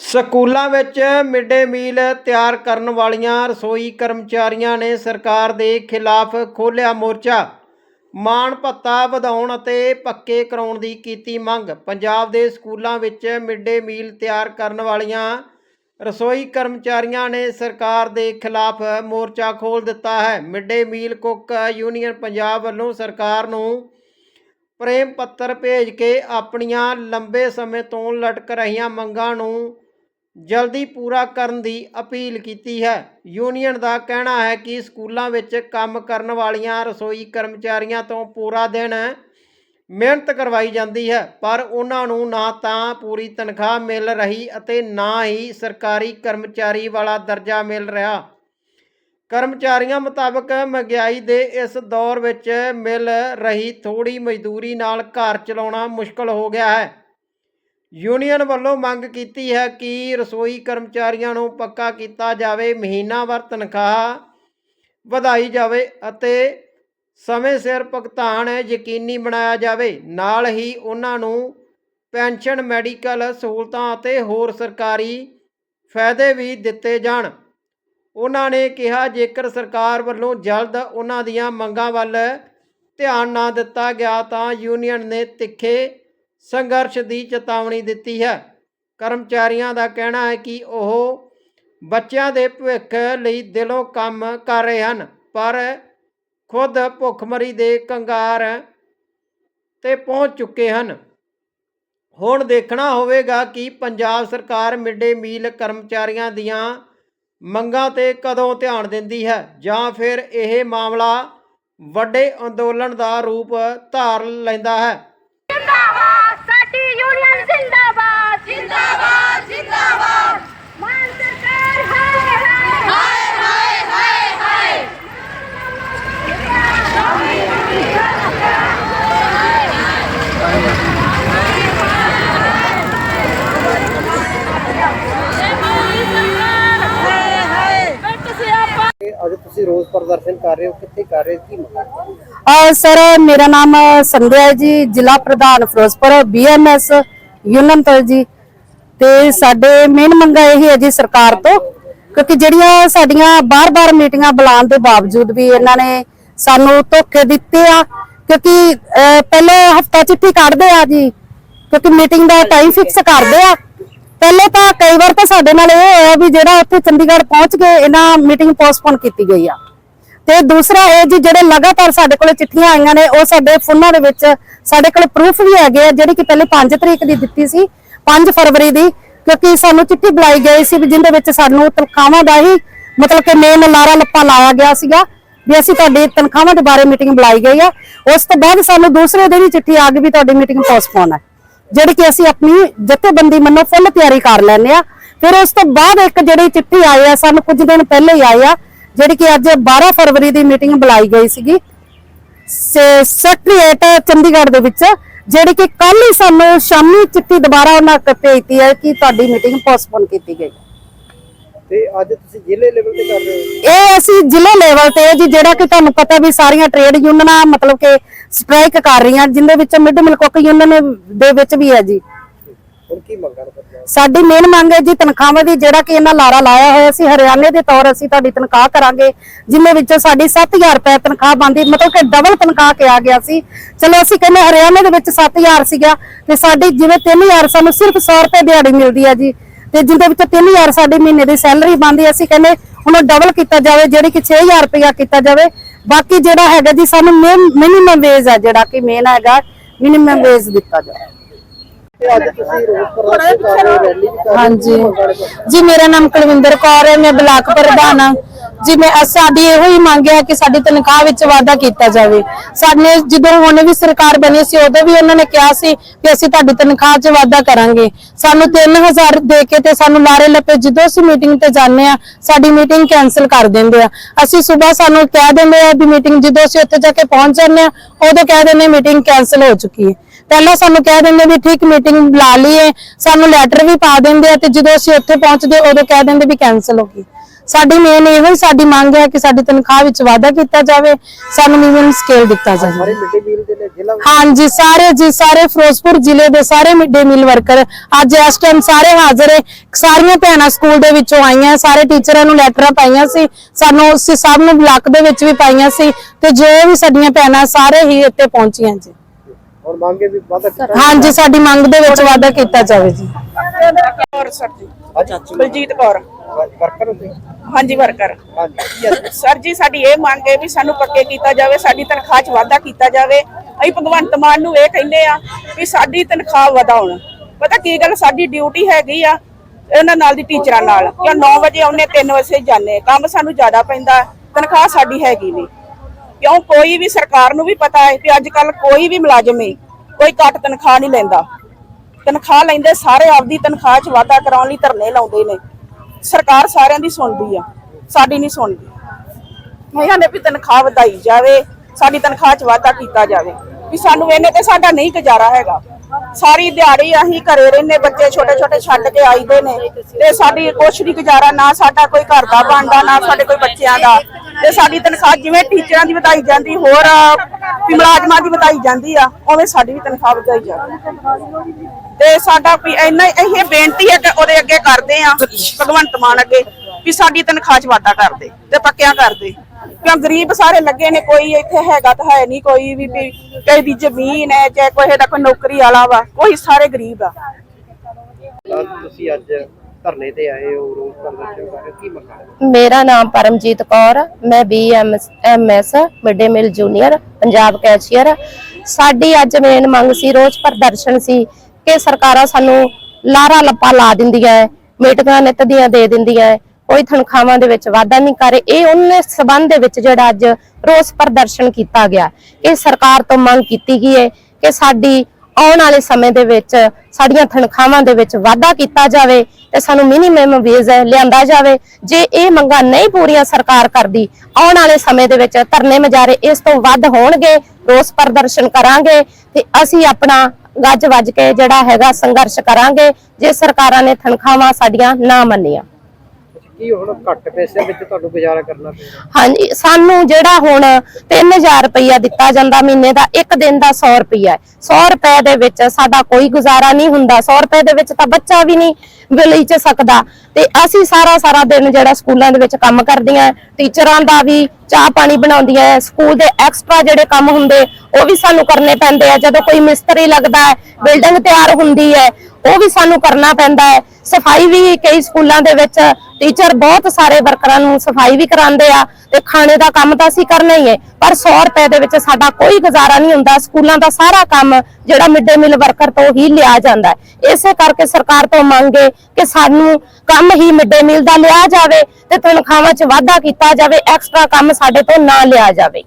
ਸਕੂਲਾਂ ਵਿੱਚ ਮਿਡ-ਡੇ ਮੀਲ ਤਿਆਰ ਕਰਨ ਵਾਲੀਆਂ ਰਸੋਈ ਕਰਮਚਾਰੀਆਂ ਨੇ ਸਰਕਾਰ ਦੇ ਖਿਲਾਫ ਖੋਲ੍ਹਿਆ ਮੋਰਚਾ। ਮਾਣ ਭੱਤਾ ਵਧਾਉਣ ਅਤੇ ਪੱਕੇ ਕਰਾਉਣ ਦੀ ਕੀਤੀ ਮੰਗ। ਪੰਜਾਬ ਦੇ ਸਕੂਲਾਂ ਵਿੱਚ ਮਿਡ-ਡੇ ਮੀਲ ਤਿਆਰ ਕਰਨ ਵਾਲੀਆਂ ਰਸੋਈ ਕਰਮਚਾਰੀਆਂ ਨੇ ਸਰਕਾਰ ਦੇ ਖਿਲਾਫ ਮੋਰਚਾ ਖੋਲ੍ਹ ਦਿੱਤਾ ਹੈ। Mid-day meal cook union Punjab ਵੱਲੋਂ ਸਰਕਾਰ ਨੂੰ ਪ੍ਰੇਮ ਪੱਤਰ ਭੇਜ ਕੇ ਆਪਣੀਆਂ ਲੰਬੇ ਸਮੇਂ ਤੋਂ ਲਟਕ ਰਹੀਆਂ ਮੰਗਾਂ ਨੂੰ ਜਲਦੀ ਪੂਰਾ ਕਰਨ ਦੀ ਅਪੀਲ ਕੀਤੀ ਹੈ। ਯੂਨੀਅਨ ਦਾ ਕਹਿਣਾ ਹੈ ਕਿ ਸਕੂਲਾਂ ਵਿੱਚ ਕੰਮ ਕਰਨ ਵਾਲੀਆਂ ਰਸੋਈ ਕਰਮਚਾਰੀਆਂ ਤੋਂ ਪੂਰਾ ਦਿਨ ਮਿਹਨਤ ਕਰਵਾਈ ਜਾਂਦੀ ਹੈ, ਪਰ ਉਹਨਾਂ ਨੂੰ ਨਾ ਤਾਂ ਪੂਰੀ ਤਨਖਾਹ ਮਿਲ ਰਹੀ ਅਤੇ ਨਾ ਹੀ ਸਰਕਾਰੀ ਕਰਮਚਾਰੀ ਵਾਲਾ ਦਰਜਾ ਮਿਲ ਰਿਹਾ। ਕਰਮਚਾਰੀਆਂ ਮੁਤਾਬਕ ਮਹਿੰਗਾਈ ਦੇ ਇਸ ਦੌਰ ਵਿੱਚ ਮਿਲ ਰਹੀ ਥੋੜੀ ਮਜ਼ਦੂਰੀ ਨਾਲ ਘਰ ਚਲਾਉਣਾ ਮੁਸ਼ਕਲ ਹੋ ਗਿਆ ਹੈ। ਯੂਨੀਅਨ ਵੱਲੋਂ ਮੰਗ ਕੀਤੀ ਹੈ ਕਿ ਰਸੋਈ ਕਰਮਚਾਰੀਆਂ ਨੂੰ ਪੱਕਾ ਕੀਤਾ ਜਾਵੇ ਮਹੀਨਾਵਾਰ ਤਨਖਾਹ ਵਧਾਈ ਜਾਵੇ ਅਤੇ ਸਮੇਂ ਸਿਰ ਭੁਗਤਾਨ ਯਕੀਨੀ ਬਣਾਇਆ ਜਾਵੇ। ਨਾਲ ਹੀ ਉਹਨਾਂ ਨੂੰ ਪੈਨਸ਼ਨ, ਮੈਡੀਕਲ ਸਹੂਲਤਾਂ ਅਤੇ ਹੋਰ ਸਰਕਾਰੀ ਫਾਇਦੇ ਵੀ ਦਿੱਤੇ ਜਾਣ। ਉਹਨਾਂ ਨੇ ਕਿਹਾ, ਜੇਕਰ ਸਰਕਾਰ ਵੱਲੋਂ ਜਲਦ ਉਹਨਾਂ ਦੀਆਂ ਮੰਗਾਂ ਵੱਲ ਧਿਆਨ ਨਾ ਦਿੱਤਾ ਗਿਆ ਤਾਂ ਯੂਨੀਅਨ ਨੇ ਤਿੱਖੇ ਸੰਘਰਸ਼ ਦੀ ਚੇਤਾਵਨੀ ਦਿੱਤੀ ਹੈ। ਕਰਮਚਾਰੀਆਂ ਦਾ ਕਹਿਣਾ ਹੈ ਕਿ ਉਹ ਬੱਚਿਆਂ ਦੇ ਭਵਿੱਖ ਲਈ ਦਿਲੋਂ ਕੰਮ ਕਰ ਰਹੇ ਹਨ, ਪਰ ਖੁਦ ਭੁੱਖਮਰੀ ਦੇ ਕੰਗਾਰ ਤੇ ਪਹੁੰਚ ਚੁੱਕੇ ਹਨ। ਹੁਣ ਦੇਖਣਾ ਹੋਵੇਗਾ ਕਿ ਪੰਜਾਬ ਸਰਕਾਰ ਮਿਡ-ਡੇ ਮੀਲ ਕਰਮਚਾਰੀਆਂ ਦੀਆਂ ਮੰਗਾਂ ਤੇ ਕਦੋਂ ਧਿਆਨ ਦਿੰਦੀ ਹੈ, ਜਾਂ ਫਿਰ ਇਹ ਮਾਮਲਾ ਵੱਡੇ ਅੰਦੋਲਨ ਦਾ ਰੂਪ ਧਾਰ ਲੈਂਦਾ ਹੈ। ਯੂਨੀਅਨ ਜਿੰਦਾਬਾਦ ਜਿੰਦਾਬਾਦ ਜਿੰਦਾਬਾਦ ਮਾਨ ਸਰਕਾਰ ਹਾਏ ਹਾਏ ਹਾਏ ਹਾਏ ਹਾਏ ਹਾਏ ਹਾਏ ਬੈਠ ਸਿਆਪਾ ਅੱਜ ਤੁਸੀਂ ਰੋਜ਼ ਪ੍ਰਦਰਸ਼ਨ ਕਰ ਰਹੇ ਹੋ ਕਿੱਥੇ ਕਰ ਰਹੇ ਹੋ ਕੀ ਮੰਗਾਂ ਅ, ਸਰ ਮੇਰਾ ਨਾਮ ਸੰਧਿਆ ਹੈ ਜੀ ਜ਼ਿਲ੍ਹਾ ਪ੍ਰਧਾਨ ਫਿਰੋਜ਼ਪੁਰ ਬੀਐਮਐਸ ਯੂਨੀਅਨ ਤੋਂ ਜੀ। ਤੇ ਸਾਡੇ ਮੇਨ ਮੰਗਾ ਇਹ ਹੈ ਜੀ ਸਰਕਾਰ ਤੋਂ, ਕਿਉਂਕਿ ਜਿਹੜੀਆਂ ਸਾਡੀਆਂ ਬਾਰ-ਬਾਰ ਮੀਟਿੰਗਾਂ ਬੁਲਾਉਣ ਦੇ ਬਾਵਜੂਦ ਵੀ ਇਹਨਾਂ ਨੇ ਸਾਨੂੰ ਧੋਖੇ ਦਿੱਤੇ ਆ, ਕਿਉਂਕਿ ਪਹਿਲੇ ਹਫਤਾ ਚਿੱਠੀ ਕੱਢਦੇ ਆ ਜੀ, ਕਿਉਂਕਿ ਮੀਟਿੰਗ ਦਾ ਟਾਈਮ ਫਿਕਸ ਕਰਦੇ ਆ। ਪਹਿਲੇ ਤਾਂ ਕਈ ਵਾਰ ਤਾਂ ਸਾਡੇ ਨਾਲ ਇਹ ਹੋਇਆ ਵੀ ਜਿਹੜਾ ਉੱਥੇ ਚੰਡੀਗੜ੍ਹ ਪਹੁੰਚ ਗਏ ਇਹਨਾਂ ਮੀਟਿੰਗ ਪੋਸਟਪੋਨ ਕੀਤੀ ਗਈ ਆ। ਤੇ ਦੂਸਰਾ ਇਹ ਜੀ ਜਿਹੜੇ ਲਗਾਤਾਰ ਸਾਡੇ ਕੋਲੇ ਚਿੱਠੀਆਂ ਆਈਆਂ ਨੇ, ਉਹ ਸਾਡੇ ਫੋਨਾਂ ਦੇ ਵਿੱਚ ਸਾਡੇ ਕੋਲੇ ਪ੍ਰੂਫ ਵੀ ਹੈਗੇ ਆ, ਜਿਹੜੀ ਕਿ ਪਹਿਲੇ 5 ਤਰੀਕ ਦੀ ਦਿੱਤੀ ਸੀ 5 ਫਰਵਰੀ ਦੀ, ਕਿਉਂਕਿ ਸਾਨੂੰ ਚਿੱਠੀ ਬੁਲਾਈ ਗਈ ਸੀ ਵੀ ਜਿੰਦੇ ਵਿੱਚ ਸਾਨੂੰ ਤਨਖਾਹਾਂ ਦਾ ਹੀ ਮਤਲਬ ਕਿ ਮੇਨ ਲਾਰਾ ਲੱਪਾ ਲਾਇਆ ਗਿਆ ਸੀਗਾ, ਵੀ ਅਸੀਂ ਤੁਹਾਡੀ ਤਨਖਾਹਾਂ ਦੇ ਬਾਰੇ ਮੀਟਿੰਗ ਬੁਲਾਈ ਗਈ ਆ। ਉਸ ਤੋਂ ਬਾਅਦ ਸਾਨੂੰ ਦੂਸਰੇ ਦਿਨ ਹੀ ਚਿੱਠੀ ਆ ਗਈ ਵੀ ਤੁਹਾਡੀ ਮੀਟਿੰਗ ਪੋਸਟਪੋਨ ਹੈ ਜਿਹੜੀ ਕਿ ਅਸੀਂ ਆਪਣੀ ਜਥੇਬੰਦੀ ਮੰਨੋ ਫੁੱਲ ਤਿਆਰੀ ਕਰ ਲੈਂਦੇ ਆ। ਫਿਰ ਉਸ ਤੋਂ ਬਾਅਦ ਇੱਕ ਜਿਹੜੀ ਚਿੱਠੀ ਆਈ ਆ, ਸਾਨੂੰ ਕੁਝ ਦਿਨ ਪਹਿਲੇ ਹੀ ਆਈ ਆ ਜਿਹੜੀ ਕਿ ਅੱਜ 12 ਫਰਵਰੀ ਦੀ ਮੀਟਿੰਗ ਬੁਲਾਈ ਗਈ ਸੀਗੀ। ਸੇ- ਸੈਕਟਰੀਏਟ ਚੰਡੀਗੜ੍ਹ ਦੇ ਵਿੱਚ ਜਿਹੜੀ ਕਿ ਕੱਲ ਹੀ ਸਾਨੂੰ ਸ਼ਾਮੀ ਚਿੱਠੀ ਦੁਬਾਰਾ ਉਹਨਾਂ ਭੇਜਤੀ ਹੈ ਕਿ ਤੁਹਾਡੀ ਮੀਟਿੰਗ ਪੋਸਟਪੋਨ ਕੀਤੀ ਗਈ। ਤੇ ਅੱਜ ਤੁਸੀਂ ਜ਼ਿਲ੍ਹੇ ਲੈਵਲ ਤੇ ਕਰ ਰਹੇ ਹੋ? ਇਹ ਅਸੀਂ ਜ਼ਿਲ੍ਹੇ ਲੈਵਲ ਤੇ ਜੀ ਜਿਹੜਾ ਕਿ ਤੁਹਾਨੂੰ ਪਤਾ ਵੀ ਸਾਰੀਆਂ ਟ੍ਰੇਡ ਯੂਨੀਅਨਾਂ ਮਤਲਬ ਕਿ ਸਟ੍ਰਾਈਕ ਕਰ ਰਹੀਆਂ ਜਿੰਦੇ ਵਿੱਚ ਮਿਡ ਮਿਲ ਕੁੱਕ ਯੂਨੀਅਨ ਦੇ ਵਿੱਚ ਵੀ ਹੈ ਜੀ। ਹੁਣ ਕੀ ਮੰਗਾਂ ਨੇ ਸਾਡੀ ਮੇਨ ਮੰਗ ਹੈ ਜੀ ਤਨਖਾਹਾਂ ਦੀ, ਜਿਹੜਾ ਕਿ ਇਹਨਾਂ ਲਾਰਾ ਲਾਇਆ ਹੋਇਆ ਸੀ, ਹਰਿਆਣੇ ਦੇ ਤੌਰ ਅਸੀਂ ਤੁਹਾਡੀ ਤਨਖਾਹ ਕਰਾਂਗੇ, ਜਿੰਨੇ ਵਿੱਚੋਂ ਸਾਡੀ 7000 ਰੁਪਏ ਤਨਖਾਹ ਬੰਦੀ ਮਤਲਬ ਕਿ ਡਬਲ ਤਨਖਾਹ ਕਿਹਾ ਗਿਆ ਸੀ। ਚਲੋ ਅਸੀਂ ਕਹਿੰਦੇ ਹਰਿਆਣੇ ਦੇ ਵਿੱਚ 7000 ਸੀਗਾ, ਤੇ ਸਾਡੀ ਜਿਵੇਂ 3000 ਸਾਨੂੰ ਸਿਰਫ 100 ਰੁਪਏ ਦਿਹਾੜੀ ਮਿਲਦੀ ਹੈ ਜੀ, ਤੇ ਜਿੰਦੇ ਵਿੱਚੋਂ 3000 ਸਾਡੀ ਮਹੀਨੇ ਦੀ ਸੈਲਰੀ ਬੰਦੀ ਅਸੀਂ ਕਹਿੰਦੇ ਉਹਨੂੰ ਡਬਲ ਕੀਤਾ ਜਾਵੇ, ਜਿਹੜੀ ਕਿ 6000 ਰੁਪਇਆ ਕੀਤਾ ਜਾਵੇ। ਬਾਕੀ ਜਿਹੜਾ ਹੈਗਾ ਜੀ, ਸਾਨੂੰ ਮਿਨੀਮਮ ਵੇਜ ਹੈ ਜਿਹੜਾ ਕਿ ਮੇਨ ਹੈਗਾ ਮਿਨੀਮਮ ਵੇਜ ਦਿੱਤਾ ਜਾਵੇ। ਹਾਂਜੀ? ਜੀ ਮੇਰਾ ਨਾਮ ਕੁਲਵਿੰਦਰ ਕੌਰ ਹੈ ਮੈਂ ਬਲਾਕ ਪ੍ਰਧਾਨ ਹਾਂ। ਜੀ ਮੈਂ ਸਾਡੀ ਇਹੋ ਹੀ ਮੰਗ ਹੈ ਕਿ ਸਾਡੀ ਤਨਖਾਹ ਵਿੱਚ ਵਾਅਦਾ ਕੀਤਾ ਜਾਵੇ। ਸਾਡੇ ਜਦੋਂ ਹੁਣ ਵੀ ਸਰਕਾਰ ਬਣੀ ਸੀ ਉਦੋਂ ਵੀ ਉਹਨਾਂ ਨੇ ਕਿਹਾ ਸੀ ਕਿ ਅਸੀਂ ਤੁਹਾਡੀ ਤਨਖਾਹ 'ਚ ਵਾਅਦਾ ਕਰਾਂਗੇ। ਸਾਨੂੰ 3000 ਦੇ ਕੇ ਤੇ ਸਾਨੂੰ ਲਾਰੇ ਲੱਪੇ ਜਦੋਂ ਅਸੀਂ ਮੀਟਿੰਗ ਤੇ ਜਾਂਦੇ ਆ ਸਾਡੀ ਮੀਟਿੰਗ ਕੈਨਸਲ ਕਰ ਦਿੰਦੇ ਆ। ਅਸੀਂ ਸਵੇਰ ਸਾਨੂੰ ਕਹਿ ਦਿੰਦੇ ਆ ਵੀ ਮੀਟਿੰਗ ਜਦੋਂ ਅਸੀਂ ਉੱਥੇ ਜਾ ਕੇ ਪਹੁੰਚ ਜਾਂਦੇ ਆ ਉਦੋਂ ਕਹਿ ਦਿੰਦੇ ਮੀਟਿੰਗ ਕੈਨਸਲ ਹੋ ਚੁੱਕੀ ਹੈ। ਪਹਿਲਾਂ ਸਾਨੂੰ ਕਹਿ ਦਿੰਦੇ ਵੀ ਠੀਕ ਮੀਟਿੰਗ ਬੁਲਾ ਲਈਏ ਸਾਨੂੰ ਲੈਟਰ ਵੀ ਪਾ ਦਿੰਦੇ ਆ ਤੇ ਜਦੋਂ ਅਸੀਂ ਉੱਥੇ ਪਹੁੰਚਦੇ ਉਦੋਂ ਕਹਿ ਦਿੰਦੇ ਵੀ ਕੈਨਸਲ ਹੋ ਗਈ। ਸਾਡੀ ਮੇਨ ਇਹੋ ਸਾਡੀ ਮੰਗ ਹੈ ਕਿ ਸਾਡੀ ਤਨਖਾਹ ਵਿੱਚ ਵਾਧਾ ਕੀਤਾ ਜਾਵੇ ਸਾਨੂੰ ਮਿਨੀਮਮ ਸਕੇਲ ਦਿੱਤਾ ਜਾਵੇ। ਹਾਂਜੀ ਸਾਰੇ ਜੀ ਸਾਰੇ ਫਿਰੋਜ਼ਪੁਰ ਜ਼ਿਲ੍ਹੇ ਦੇ ਸਾਰੇ ਮਿਡ ਮੀਲ ਵਰਕਰ ਅੱਜ ਇਸ ਟਾਈਮ ਸਾਰੇ ਹਾਜ਼ਰ ਹੈ। ਸਾਰੀਆਂ ਭੈਣਾਂ ਸਕੂਲ ਦੇ ਵਿੱਚੋਂ ਆਈਆਂ ਸਾਰੇ ਟੀਚਰਾਂ ਨੂੰ ਲੈਟਰਾਂ ਪਾਈਆਂ ਸੀ ਸਾਨੂੰ ਅਸੀਂ ਸਭ ਨੂੰ ਬਲਾਕ ਦੇ ਵਿੱਚ ਵੀ ਪਾਈਆਂ ਸੀ ਤੇ ਜੋ ਵੀ ਸਾਡੀਆਂ ਭੈਣਾਂ ਸਾਰੇ ਹੀ ਇੱਥੇ ਪਹੁੰਚੀਆਂ ਜੀ। ਔਰ ਮੰਗੇ ਵੀ ਵਾਧਾ ਕੀਤਾ ਹਾਂਜੀ ਸਾਡੀ ਮੰਗ ਦੇ ਵਿੱਚ ਵਾਧਾ ਕੀਤਾ ਜਾਵੇ ਜੀ। ਕੌਰ ਸਰ ਜੀ ਅੱਜ ਬਲਜੀਤ ਕੌਰ। ਵਰਕਰ ਹੁੰਦੇ ਹਾਂਜੀ ਵਰਕਰ ਹਾਂਜੀ। ਕੀ ਅੱਜ ਸਰ ਜੀ ਸਾਡੀ ਇਹ ਮੰਗ ਹੈ ਵੀ ਸਾਨੂੰ ਪੱਕੇ ਕੀਤਾ ਜਾਵੇ ਸਾਡੀ ਤਨਖਾਹ 'ਚ ਵਾਧਾ ਕੀਤਾ ਜਾਵੇ। ਅਸੀਂ ਭਗਵੰਤ ਮਾਨ ਨੂੰ ਇਹ ਕਹਿੰਦੇ ਆ ਵੀ ਸਾਡੀ ਤਨਖਾਹ ਵਧਾਉਣ। ਪਤਾ ਕੀ ਗੱਲ ਸਾਡੀ ਡਿਊਟੀ ਹੈਗੀ ਆ ਇਹਨਾਂ ਨਾਲ ਦੀ ਟੀਚਰਾਂ ਨਾਲ। ਕਿ 9 ਵਜੇ ਆਉਨੇ 3 ਵਜੇ ਜਾਂਦੇ। ਕੰਮ ਸਾਨੂੰ ਜ਼ਿਆਦਾ ਪੈਂਦਾ ਤਨਖਾਹ ਸਾਡੀ ਹੈਗੀ ਨਹੀਂ। ਕਿਉਂ ਕੋਈ ਵੀ ਸਰਕਾਰ ਨੂੰ ਵੀ ਪਤਾ ਹੈ ਕਿ ਅੱਜ ਕੱਲ ਕੋਈ ਵੀ ਮੁਲਾਜ਼ਮ ਹੈ ਕੋਈ ਘੱਟ ਤਨਖਾਹ ਨਹੀਂ ਲੈਂਦਾ। ਤਨਖਾਹ ਲੈਂਦੇ ਸਾਰੇ ਆਪਦੀ ਤਨਖਾਹ 'ਚ ਵਾਧਾ ਕਰਾਉਣ ਲਈ ਧਰਨੇ ਲਾਉਂਦੇ ਨੇ। ਸਰਕਾਰ ਸਾਰਿਆਂ ਦੀ ਸੁਣਦੀ ਆ, ਸਾਡੀ ਨਹੀਂ ਸੁਣਦੀ। ਇਹਨਾਂ ਨੇ ਵੀ ਤਨਖਾਹ ਵਧਾਈ ਜਾਵੇ, ਸਾਡੀ ਤਨਖਾਹ 'ਚ ਵਾਧਾ ਕੀਤਾ ਜਾਵੇ। ਵੀ ਸਾਨੂੰ ਇਹਨੇ ਤੇ ਸਾਡਾ ਨਹੀਂ ਗੁਜ਼ਾਰਾ ਹੈਗਾ। ਸਾਰੀ ਦਿਹਾੜੀ ਅਸੀਂ ਘਰੇ ਰਹਿੰਦੇ, ਬੱਚੇ ਛੋਟੇ ਛੋਟੇ ਛੱਡ ਕੇ ਆਈਦੇ ਨੇ ਤੇ ਸਾਡੀ ਕੁਛ ਨਹੀਂ ਗੁਜ਼ਾਰਾ ਨਾ ਸਾਡਾ ਕੋਈ ਘਰ ਦਾ ਬਣਦਾ, ਨਾ ਸਾਡੇ ਕੋਈ ਬੱਚਿਆਂ ਦਾ। ਤੇ ਸਾਡੀ ਤਨਖਾਹ ਜਿਵੇਂ ਟੀਚਰਾਂ ਦੀ ਵਧਾਈ ਜਾਂਦੀ, ਹੋਰ, ਵੀ ਮੁਲਾਜ਼ਮਾਂ ਦੀ ਵਧਾਈ ਜਾਂਦੀ ਆ, ਉਵੇਂ ਸਾਡੀ ਵੀ ਤਨਖਾਹ ਵਧਾਈ ਜਾਵੇ ਤੇ ਸਾਡਾ ਵੀ ਇੰਨਾ ਇਹ ਬੇਨਤੀ ਹੈ ਕਿ ਉਹਦੇ ਅੱਗੇ ਕਰਦੇ ਆ ਭਗਵੰਤ ਮਾਨ ਅੱਗੇ, ਵੀ ਸਾਡੀ ਤਨਖਾਹ 'ਚ ਵਾਧਾ ਕਰਦੇ ਤੇ ਪੱਕਿਆਂ ਕਰਦੇ? ਕਿਉਂ ਗਰੀਬ ਸਾਰੇ ਲੱਗੇ ਨੇ, ਕੋਈ ਇੱਥੇ ਹੈਗਾ ਤਾਂ ਹੈ ਨਹੀਂ, ਕੋਈ ਵੀ ਕਿਸੇ ਦੀ ਜ਼ਮੀਨ ਹੈ, ਚਾਹੇ ਕੋਈ ਦਾ ਕੋਈ ਨੌਕਰੀ ਵਾਲਾ ਵਾ ਕੋਈ ਸਾਰੇ ਗਰੀਬ ਆ। ਤੁਸੀਂ ਅੱਜ ਧਰਨੇ ਤੇ ਆਏ ਹੋ ਰੋਜ਼ ਪ੍ਰਦਰਸ਼ਨ ਕਰ ਰਹੇ ਹੋ, ਕੀ ਮੰਗਾਂ ਮੇਰਾ ਨਾਮ ਪਰਮਜੀਤ ਕੌਰ ਆ। ਮੈਂ BMS mid meal junior Punjab cashier ਸਾਡੀ ਅੱਜ ਮੇਨ ਮੰਗ ਸੀ ਰੋਜ਼ ਪ੍ਰਦਰਸ਼ਨ ਸੀ ਕਿ ਸਰਕਾਰਾਂ ਸਾਨੂੰ ਲਾਰਾ ਲੱਪਾ ਲਾ ਦਿੰਦੀਆਂ ਹੈ ਮੀਟਿੰਗਾਂ ਨਿੱਤ ਦੀਆਂ ਦੇ ਦਿੰਦੀਆਂ ਹੈ ਕੋਈ ਤਨਖਾਹਾਂ ਦੇ ਵਿੱਚ ਵਾਧਾ ਨਹੀਂ ਕਰ ਰਹੇ। ਇਹ ਉਹਨੇ ਸਬੰਧ ਦੇ ਵਿੱਚ ਜਿਹੜਾ ਅੱਜ ਰੋਸ ਪ੍ਰਦਰਸ਼ਨ ਕੀਤਾ ਗਿਆ। ਇਹ ਸਰਕਾਰ ਤੋਂ ਮੰਗ ਕੀਤੀ ਗਈ ਹੈ ਕਿ ਸਾਡੀ ਆਉਣ ਵਾਲੇ ਸਮੇਂ ਦੇ ਵਿੱਚ ਸਾਡੀਆਂ ਤਨਖਾਹਾਂ ਦੇ ਵਿੱਚ ਵਾਧਾ ਕੀਤਾ ਜਾਵੇ ਤੇ ਸਾਨੂੰ ਮਿਨੀਮਮ ਵੇਜ ਲਿਆਂਦਾ ਜਾਵੇ। ਜੇ ਇਹ ਮੰਗਾਂ ਨਹੀਂ ਪੂਰੀਆਂ ਸਰਕਾਰ ਕਰਦੀ, ਆਉਣ ਵਾਲੇ ਸਮੇਂ ਦੇ ਵਿੱਚ ਧਰਨੇ ਮਜਾਰੇ ਇਸ ਤੋਂ ਵੱਧ ਹੋਣਗੇ, ਰੋਸ ਪ੍ਰਦਰਸ਼ਨ ਕਰਾਂਗੇ ਤੇ ਅਸੀਂ ਆਪਣਾ ਗੱਜ ਵੱਜ ਕੇ ਜਿਹੜਾ ਹੈਗਾ ਸੰਘਰਸ਼ ਕਰਾਂਗੇ, ਜੇ ਸਰਕਾਰਾਂ ਨੇ ਤਨਖਾਹਾਂ ਸਾਡੀਆਂ ਨਾ ਮੰਨੀਆਂ। ਕੀ ਹੁਣ ਘੱਟ ਪੈਸੇ ਵਿੱਚ ਤੁਹਾਨੂੰ ਗੁਜ਼ਾਰਾ ਕਰਨਾ ਪਏਗਾ? ਹਾਂਜੀ, ਸਾਨੂੰ ਜਿਹੜਾ ਹੁਣ 3000 ਰੁਪਇਆ ਦਿੱਤਾ ਜਾਂਦਾ ਮਹੀਨੇ ਦਾ, ਇੱਕ ਦਿਨ ਦਾ 100 ਰੁਪਇਆ 100 ਰੁਪਏ ਦੇ ਵਿੱਚ ਸਾਡਾ ਕੋਈ ਗੁਜ਼ਾਰਾ ਨਹੀਂ ਹੁੰਦਾ। 100 ਰੁਪਏ ਦੇ ਵਿੱਚ ਤਾਂ ਬੱਚਾ ਵੀ ਨਹੀਂ ਵਿਲੀ ਚ ਸਕਦਾ। ਤੇ ਅਸੀਂ ਸਾਰਾ ਸਾਰਾ ਦਿਨ ਜਿਹੜਾ ਸਕੂਲਾਂ ਦੇ ਵਿੱਚ ਕੰਮ ਕਰਦੀਆਂ ਟੀਚਰਾਂ ਦਾ ਵੀ ਚਾਹ ਪਾਣੀ ਬਣਾਉਂਦੀਆਂ ਸਕੂਲ ਦੇ ਐਕਸਟਰਾ ਜਿਹੜੇ ਕੰਮ ਹੁੰਦੇ, ਉਹ ਵੀ ਸਾਨੂੰ ਕਰਨੇ ਪੈਂਦੇ ਆ। ਜਦੋਂ ਕੋਈ ਮਿਸਤਰੀ ਲੱਗਦਾ ਹੈ, ਬਿਲਡਿੰਗ ਤਿਆਰ ਹੁੰਦੀ ਹੈ, ਉਹ ਵੀ ਸਾਨੂੰ ਕਰਨਾ ਪੈਂਦਾ ਹੈ। ਸਫ਼ਾਈ ਵੀ ਕਈ ਸਕੂਲਾਂ ਦੇ ਵਿੱਚ ਟੀਚਰ ਬਹੁਤ ਸਾਰੇ ਵਰਕਰਾਂ ਨੂੰ ਸਫ਼ਾਈ ਵੀ ਕਰਾਉਂਦੇ ਆ ਤੇ ਖਾਣੇ ਦਾ ਕੰਮ ਤਾਂ ਅਸੀਂ ਕਰਨਾ ਹੀ ਹੈ, ਪਰ 100 ਰੁਪਏ ਦੇ ਵਿੱਚ ਸਾਡਾ ਕੋਈ ਗੁਜ਼ਾਰਾ ਨਹੀਂ ਹੁੰਦਾ, ਸਕੂਲਾਂ ਦਾ ਸਾਰਾ ਕੰਮ ਜਿਹੜਾ ਮਿਡ ਡੇ ਮੀਲ ਵਰਕਰ ਤੋਂ ਹੀ ਲਿਆ ਜਾਂਦਾ ਇਸੇ ਕਰਕੇ ਸਰਕਾਰ ਤੋਂ ਮੰਗੇ ਕਿ ਸਾਨੂੰ ਕੰਮ ਹੀ ਮਿਡ ਡੇ ਮੀਲ ਦਾ ਲਿਆ ਜਾਵੇ ਤੇ ਤਨਖਾਹਾਂ 'ਚ ਵਾਧਾ ਕੀਤਾ ਜਾਵੇ, ਐਕਸਟਰਾ ਕੰਮ ਸਾਡੇ ਤੋਂ ਨਾ ਲਿਆ ਜਾਵੇ।